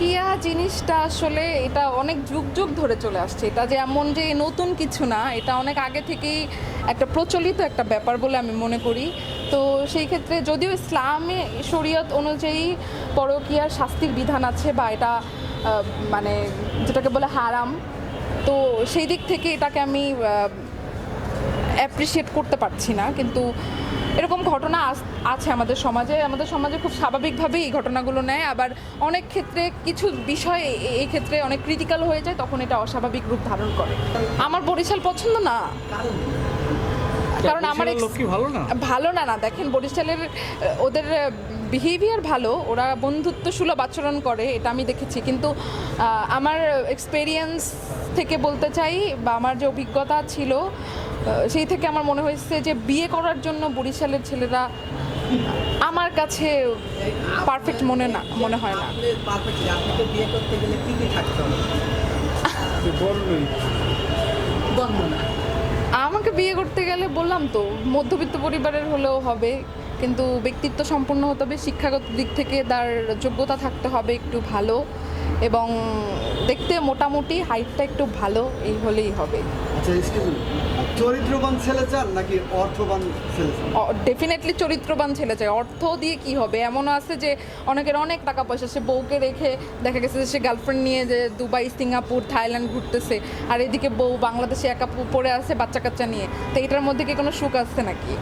পরকিয়া জিনিসটা আসলে এটা অনেক যুগ যুগ ধরে চলে আসছে। এটা যে এমন যে নতুন কিছু না, এটা অনেক আগে থেকেই একটা প্রচলিত একটা ব্যাপার বলে আমি মনে করি। তো সেই ক্ষেত্রে যদিও ইসলামে শরীয়ত অনুযায়ী পরকিয়ার শাস্তির বিধান আছে বা এটা মানে যেটাকে বলে হারাম, তো সেই দিক থেকে এটাকে আমি অ্যাপ্রিসিয়েট করতে পারছি না। কিন্তু এরকম ঘটনা আছে আমাদের সমাজে। আমাদের সমাজে খুব স্বাভাবিকভাবেই এই ঘটনাগুলো নেয়। আবার অনেক ক্ষেত্রে কিছু বিষয় এই ক্ষেত্রে অনেক ক্রিটিক্যাল হয়ে যায় তখন এটা অস্বাভাবিক রূপ ধারণ করে। আমার বরিশাল পছন্দ না। কারণ আমার ভালো না? ভালো না না। দেখেন বরিশালের ওদের বিহেভিয়ার ভালো। ওরা বন্ধুত্ব সুলভ আচরণ করে এটা আমি দেখেছি। কিন্তু আমার এক্সপেরিয়েন্স থেকে বলতে চাই বা আমার যে অভিজ্ঞতা ছিল সেই থেকে আমার মনে হয়েছে যে বিয়ে করার জন্য বরিশালের ছেলেরা আমার কাছে পারফেক্ট মনে না মনে হয় না। আমাকে বিয়ে করতে গেলে বললাম তো মধ্যবিত্ত পরিবারের হলেও হবে কিন্তু ব্যক্তিত্ব সম্পন্ন হতে হবে শিক্ষাগত দিক থেকে তার যোগ্যতা থাকতে হবে একটু ভালো। এবং দেখতে মোটামুটি হাইটটা একটু ভালো এই হলেই হবে। আচ্ছা চরিত্রবান ছেলে চান নাকি অর্থবান ছেলে ডেফিনেটলি চরিত্রবান ছেলে চাই। অর্থ দিয়ে কি হবে? এমনও আছে যে অনেকের অনেক টাকা পয়সা সে বউকে রেখে দেখা গেছে যে সে গার্লফ্রেন্ড নিয়ে যে দুবাই সিঙ্গাপুর থাইল্যান্ড ঘুরতেছে। আর এদিকে বউ বাংলাদেশে একা পড়ে আছে বাচ্চা কাচ্চা নিয়ে। তো এটার মধ্যে কি কোনো সুখ আছে নাকি?